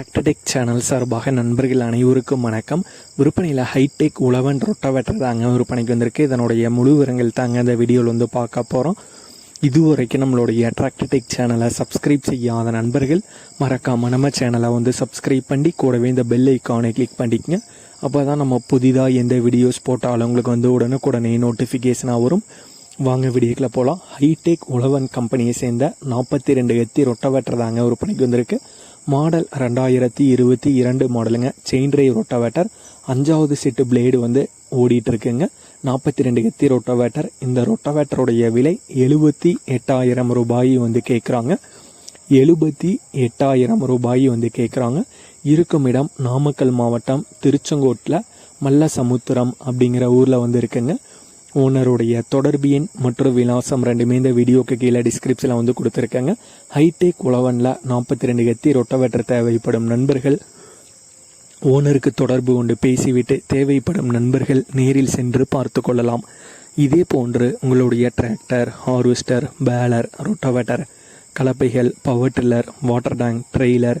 டிராக்டடெக் channel சார்பாக நண்பர்கள் அனைவருக்கும் வணக்கம். விற்பனையில் ஹைடெக் உழவன் ரொட்டவேட்டர் தாங்க விற்பனைக்கு வந்திருக்கு. இதனுடைய முழு விவரங்கள் தாங்க இந்த வீடியோவில் வந்து பார்க்க போகிறோம் இதுவரைக்கும் நம்மளுடைய டிராக்டடெக் சேனலை சப்ஸ்கிரைப் செய்யாத நண்பர்கள் மறக்காம நம்ம சேனலை வந்து சப்ஸ்கிரைப் பண்ணி கூடவே இந்த பெல் ஐக்கானை கிளிக் பண்ணிக்கங்க. அப்போ தான் நம்ம புதிதாக எந்த வீடியோஸ் போட்டாலும் உங்களுக்கு வந்து உடனுக்குடனே நோட்டிஃபிகேஷனாக வரும். வாங்க வீடியோக்கில் போகலாம் ஹைடெக் உழவன் கம்பெனியை சேர்ந்த நாற்பத்தி ரெண்டு எத்தி ரொட்டவேட்டர் தாங்க விற்பனைக்கு வந்திருக்கு. மாடல் ரெண்டாயிரத்தி இருபத்தி இரண்டு மாடலுங்க. செயின் ட்ரைவ் ரொட்டாவேட்டர் அஞ்சாவது செட்டு பிளேடு வந்து ஓடிட்டு இருக்குங்க நாற்பத்தி ரெண்டு எத்தி ரொட்டாவேட்டர் இந்த ரொட்டாவேட்டருடைய விலை எழுபத்தி எட்டாயிரம் ரூபாய் வந்து கேட்குறாங்க எழுபத்தி எட்டாயிரம் ரூபாய் வந்து கேட்குறாங்க இருக்கும் இடம் நாமக்கல் மாவட்டம் திருச்செங்கோட்டில் மல்லசமுத்திரம் அப்படிங்கிற ஊரில் வந்து இருக்குங்க. ஓனருடைய தொடர்பு எண் மற்றும் விலாசம் ரெண்டுமே இந்த வீடியோக்கு கீழே டிஸ்கிரிப்ஷனில் வந்து கொடுத்துருக்காங்க. ஹைடெக் உழவனில் நாற்பத்தி ரெண்டு கத்தி ரொட்டவேட்டர் தேவைப்படும் நண்பர்கள். ஓனருக்கு தொடர்பு கொண்டு பேசிவிட்டு தேவைப்படும் நண்பர்கள் நேரில் சென்று பார்த்து கொள்ளலாம். இதே போன்று உங்களுடைய tractor harvester baler rotavator கலப்பைகள் power tiller water tank trailer